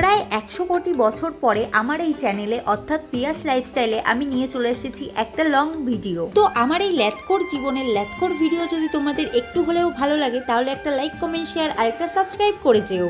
প্রায় একশো কোটি বছর পরে আমার এই চ্যানেলে, অর্থাৎ পিয়াস লাইফস্টাইলে, আমি নিয়ে চলে এসেছি একটা লং ভিডিও। তো আমার এই ল্যাথকোর জীবনের ল্যাথকোর ভিডিও যদি তোমাদের একটু হলেও ভালো লাগে, তাহলে একটা লাইক, কমেন্ট, শেয়ার আর একটা সাবস্ক্রাইব করে যেও।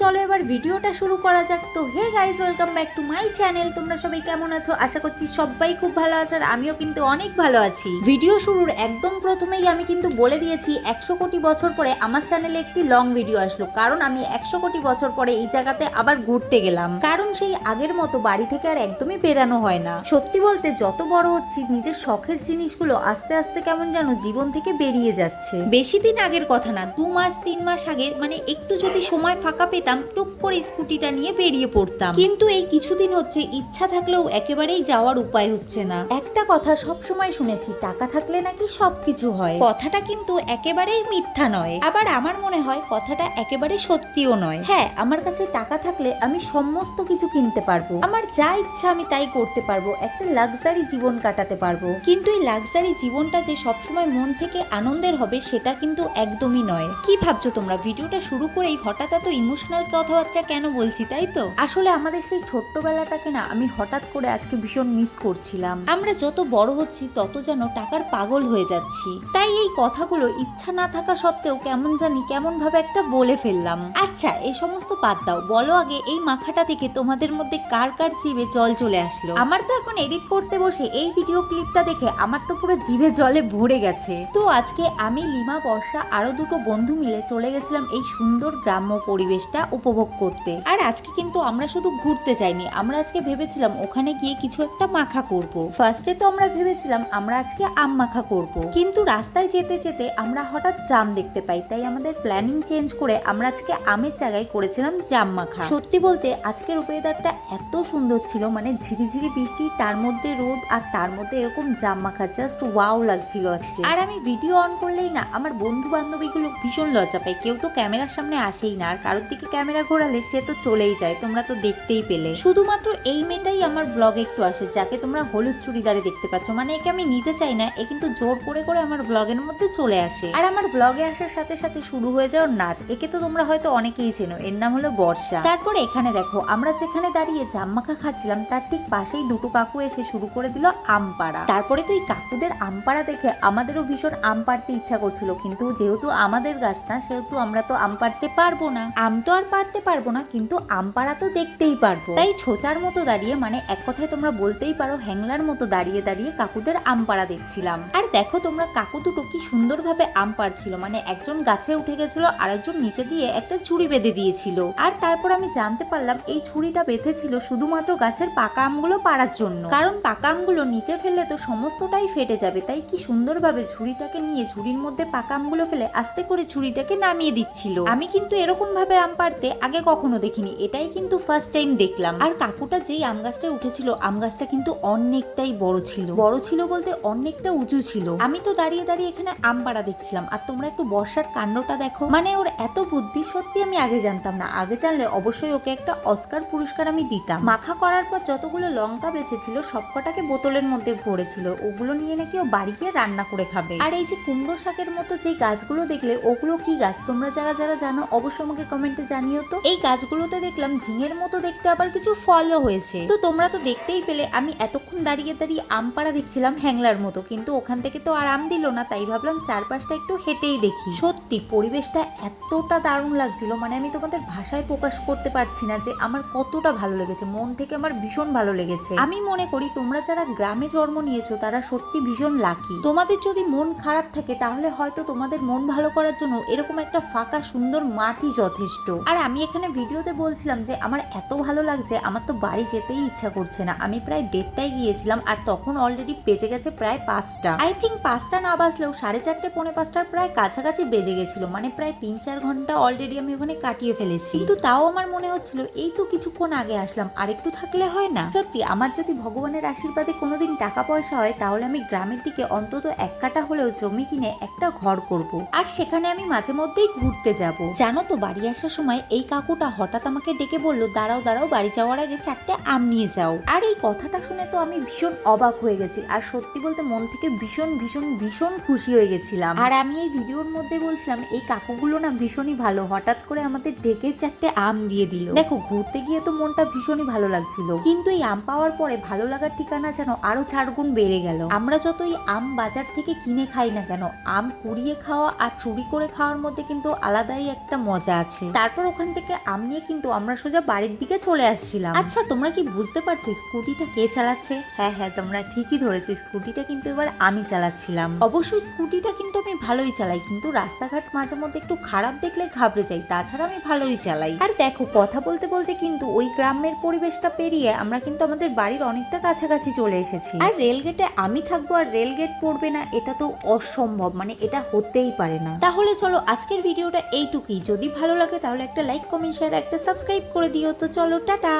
চলো এবার ভিডিওটা শুরু করা যাক। তো hey guys welcome back to my channel তোমরা সবাই কেমন আছো? আশা করছি সবাই খুব ভালো আছো আর আমিও কিন্তু অনেক ভালো আছি। ভিডিও শুরুর একদম প্রথমেই আমি কিন্তু বলে দিয়েছি, একশো কোটি বছর পরে আমার চ্যানেলে একটি লং ভিডিও আসলো। কারণ আমি একশো কোটি বছর পরে এই জায়গাতে আবার ঘুরতে গেলাম। কারণ সেই আগের মতো বাড়ি থেকে আর একদমই বেরানো হয় না। সত্যি বলতে যত বড় হচ্ছি, নিজের শখের জিনিসগুলো আস্তে আস্তে কেমন যেন জীবন থেকে বেরিয়ে যাচ্ছে। বেশি দিন আগের কথা না, দু মাস, তিন মাস আগে মানে একটু যদি সময় ফাঁকা পেতাম টুক করে স্কুটিটা নিয়ে বেরিয়ে পড়তাম। কিন্তু এই কিছুদিন হচ্ছে ইচ্ছা থাকলেও একেবারেই যাওয়ার উপায় হচ্ছে না। একটা কথা সব সময় শুনেছি, টাকা থাকলে নাকি সবকিছু হয়। কথাটা কিন্তু একেবারেই মিথ্যা নয়। আবার আমার মনে হয় কথাটা একেবারে সত্যিও নয়। হ্যাঁ আমার কাছে টাকা থাকলে আমি সমস্ত কিছু কিনতে পারব। আমার যা ইচ্ছা আমি তাই করতে পারব, একটা লাক্সারি জীবন কাটাতে পারব। কিন্তু এই লাক্সারি জীবনটা যে সবসময় মন থেকে আনন্দের হবে, সেটা কিন্তু একদমই নয়। কি ভাবছ তোমরা? ভিডিওটা শুরু করেই হঠাৎ এত ইমোশনাল কথাবার্তা কেন বলছি তাই তো? আসলে আমাদের সেই ছোট্টবেলাটাকে না আমি হঠাৎ করে আজকে ভীষণ মিস করছিলাম। আমরা যত বড় হচ্ছি তত যেন টাকার পাগল হয়ে যাচ্ছি। তাই এই কথাগুলো ইচ্ছা না থাকা সত্ত্বেও কেমন জানি কেমন ভাবে একটা বলে ফেললাম। আচ্ছা এই সমস্ত বাদ দাও। বলো আগে এই মাখাটা থেকে তোমাদের মধ্যে কার কার জিভে জল চলে আসলো? আমার তো এখন এডিট করতে বসে এই ভিডিও ক্লিপটা দেখে আমার তো পুরো জিভে জলে ভরে গেছে। তো আজকে আমি লিমা বর্ষা আরও দুটো বন্ধু মিলে চলে গেছিলাম এই সুন্দর গ্রাম্য পরিবেশটা। উপভোগ করতে। আর আজকে কিন্তু আমরা শুধু ঘুরতে যাইনি, আমরা আজকে ভেবেছিলাম ওখানে গিয়ে কিছু একটা মাখা করব। ফার্স্টে তো আমরা ভেবেছিলাম আমরা আজকে আম মাখা করব। কিন্তু রাস্তায় যেতে যেতে আমরা হঠাৎ জাম দেখতে পাই, তাই আমাদের প্ল্যানিং চেঞ্জ করে আমরা আজকে আমের জায়গায় করেছিলাম জাম মাখা। সত্যি বলতে আজকের ওয়েদারটা এত সুন্দর ছিল মানে ঝিরিঝিরি বৃষ্টি, তার মধ্যে রোদ আর তার মধ্যে এরকম জাম মাখা জাস্ট ওয়াও লাগছিল আজকে। আর আমি ভিডিও অন করলেই না, আমার বন্ধু বান্ধবীগুলো ভীষণ লজ্জা পায়, কেউ তো ক্যামেরার সামনে আসেই না, আর কারোর দিকে ক্যামেরা ঘোরালে সে তো চলেই যায়, তোমরা তো দেখতেই পেলে। শুধুমাত্র এই মেয়েটাই আমার ব্লগে একটু আসে, যাকে তোমরা হলুদ চুড়িদারে দেখতে পাচ্ছ। মানে একে আমি নিতে চাই না, এ কিন্তু জোর করে করে আমার ব্লগের মধ্যে চলে আসে। আর আমার ব্লগে আসার সাথে সাথে শুরু হয়ে যাওয়ার নাচ, একে তো তোমরা হয়তো অনেকেই চেনো, এর নাম হলো বর্ষা। তারপরে এখানে দেখো, আমরা যেখানে দাঁড়িয়ে জামমাখা খাচ্ছিলাম, তার ঠিক পাশেই দুটো কাকু এসে শুরু করে দিল আম পাড়া তারপরে তো এই কাকুদের আম পাড়া দেখে আমাদেরও ভীষণ আম পাড়তে ইচ্ছা করছিল, কিন্তু যেহেতু আমাদের গাছ না, সেহেতু আমরা তো আম পাড়তে পারব না। আম তো আর পারতে পারব না, কিন্তু আম পাড়া তো দেখতেই পারব। তাই ছোচার মতো দাঁড়িয়ে মানে এক কথায় তোমরা বলতেই পারো, হ্যাংলার মতো দাঁড়িয়ে দাঁড়িয়ে কাকুদের আম পাড়া দেখছিলাম। আর দেখো তোমরা, কাকু দুটো কি সুন্দরভাবে আম পাড়ছিল মানে একজন গাছে উঠে গেছিল আর একজন নিচে দিয়ে একটা ছুরি বেঁধে দিয়েছিল। আর তারপর আমি জানতে পারলাম, এই ছুরিটা বেঁধেছিল শুধুমাত্র গাছের পাকা আমগুলো পাড়ার জন্য। কারণ পাকা আমগুলো নিচে ফেললে তো সমস্তটাই ফেটে যাবে, তাই কি সুন্দরভাবে ঝুড়িটাকে নিয়ে ঝুড়ির মধ্যে পাকা আমগুলো ফেলে আস্তে করে ঝুড়িটাকে নামিয়ে দিচ্ছিল। আমি কিন্তু এরকম ভাবে আম পাড়তে আগে কখনো দেখিনি। এটাই কিন্তু ফার্স্ট টাইম দেখলাম। আর কাকুটা যেই আম গাছটা উঠেছিল, আম গাছটা কিন্তু অনেকটাই বড় ছিল। বড় ছিল বলতে অনেকটা উঁচু ছিল। আমি তো দাঁড়িয়ে দাঁড়িয়ে এখানে আম পাড়া দেখছিলাম। আর তোমরা একটু বর্ষার কাণ্ডটা দেখো। মানে ওর এত বুদ্ধি সত্যি আমি আগে জানতাম না। আগে জানলে অবশ্যই ওকে একটা অস্কার পুরস্কার আমি দিতাম। মাখা করার পর যতগুলো লঙ্কা বেঁচেছিল, সবকটাকে বোতলের মধ্যে ভরেছিল। ওগুলো নিয়ে নাকি ও বাড়ি গিয়ে রান্না করে খাবে। আর এই যে কুমড়ো শাকের মতো যে গাছগুলো দেখলে, ওগুলো কি গাছ? তোমরা যারা যারা জানো, অবশ্যই আমাকে কমেন্টে জানিও তো? এই গাছগুলোতে দেখলাম ঝিঙের মতো দেখতে আবার কিছু ফলও হয়েছে। তো তোমরা তো দেখতেই পেলে, আমি এতক্ষণ দাঁড়িয়ে দাঁড়িয়ে আম পাড়া দেখছিলাম হ্যাংলার মতো। কিন্তু ওখান থেকে তো আর আম দিল না, তাই ভাবলাম চারপাশটা একটু হেঁটেই দেখি। সত্যি, পরিবেশটা এতটা দারুণ লাগছিল মানে আমি তোমাদের ভাষায় প্রকাশ করতে পারছি না যে আমার কতটা ভালো লেগেছে। মন থেকে আমার ভীষণ ভালো লেগেছে। আমি মনে করি, তোমরা যারা গ্রামে জন্ম নিয়েছো, তারা সত্যি ভীষণ লাকি তোমাদের যদি মন খারাপ থাকে, তাহলে হয়তো তোমাদের মন ভালো করার জন্য এরকম একটা ফাঁকা, সুন্দর মাটি যথেষ্ট। আর আমি এখানে ভিডিওতে বলছিলাম যে আমার এত ভালো লাগছে, আমার তো বাড়ি যেতেই ইচ্ছা করছে না। আমি প্রায় দেড়টায় গিয়েছিলাম আর তখন অলরেডি বেজে গেছে প্রায় পাঁচটা। আই থিঙ্ক পাঁচটা না বাজলেও সাড়ে চারটে, পৌনে পাঁচটার প্রায় কাছাকাছি বেজে গেছিল। মানে প্রায় তিন চার ঘণ্টা অলরেডি আমি ওখানে কাটিয়ে ফেলেছি। কিন্তু তাও আমার মনে হচ্ছিল, এই তো কিছুক্ষণ আগে আসলাম, আর একটু থাকলে হয় না। সত্যি, আমার যদি ভগবানের আশীর্বাদে কোনোদিন টাকা পয়সা হয়, তাহলে আমি গ্রামের দিকে অন্তত এক কাটা হলেও জমি কিনে একটা ঘর করব। আর সেখানে আমি মাঝে মধ্যেই ঘুরতে যাব। জানো তো, বাড়ি আসার সময় এই কাকুটা হঠাৎ আমাকে ডেকে বলল, দাঁড়াও দাঁড়াও, বাড়ি যাওয়ার আগে চারটে আম নিয়ে যাও। আর এই কথাটা শুনে তো আমি ভীষণ অবাক হয়ে গেছি। আর সত্যি বলতে মন থেকে ভীষণ ভীষণ ভীষণ খুশি হয়ে গেছিলাম। আর আমি এই ভিডিওর মধ্যে বলছিলাম, এই কাকুগুলো না ভীষণই ভালো। হঠাৎ করে আমাদের ডেকে চারটে আম দিয়ে দিল। দেখো, ঘুরতে গিয়ে তো মনটা ভীষণই ভালো লাগছিল। কিন্তু এই আম পাওয়ার পরে ভালো লাগার ঠিকানা যেন আরও চার গুণ বেড়ে গেল। আমরা যতই আম বাজার থেকে কিনে খাই না কেন, আম কুড়িয়ে খাওয়া আর চুরি করে খাওয়ার মধ্যে কিন্তু আলাদাই একটা মজা আছে। তারপর ওখান থেকে আম নিয়ে কিন্তু আমরা সোজা বাড়ির দিকে চলে আসছিলাম। আচ্ছা তোমরা কি বুঝতে পারছ স্কুটিটা কে চালাচ্ছে? হ্যাঁ হ্যাঁ তোমরা ঠিকই ধরেছো স্কুটিটা কিন্তু এবার আমি চালাচ্ছিলাম। অবশ্যই স্কুটিটা কিন্তু আমি ভালোই চালাই কিন্তু রাস্তাঘাট মাঝে মধ্যে একটু খারাপ দেখলে ঘাবড়ে যাই তাছাড়া আমি ভালোই চালাই। আর দেখো কথা বলতে বলতে কিন্তু ওই গ্রামের পরিবেশটা পেরিয়ে আমরা কিন্তু আমাদের বাড়ির অনেকটা কাছাকাছি চলে এসেছি। আর রেলগেটে আমি থাকব আর রেলগেট পড়বে না এটা তো অসম্ভব মানে এটা হতেই পারে না। তাহলে চলো আজকের ভিডিওটা এইটুকুই যদি ভালো লাগে তাহলে একটা লাইক কমেন্ট শেয়ার একটা সাবস্ক্রাইব করে দিও। তো চলো টাটা।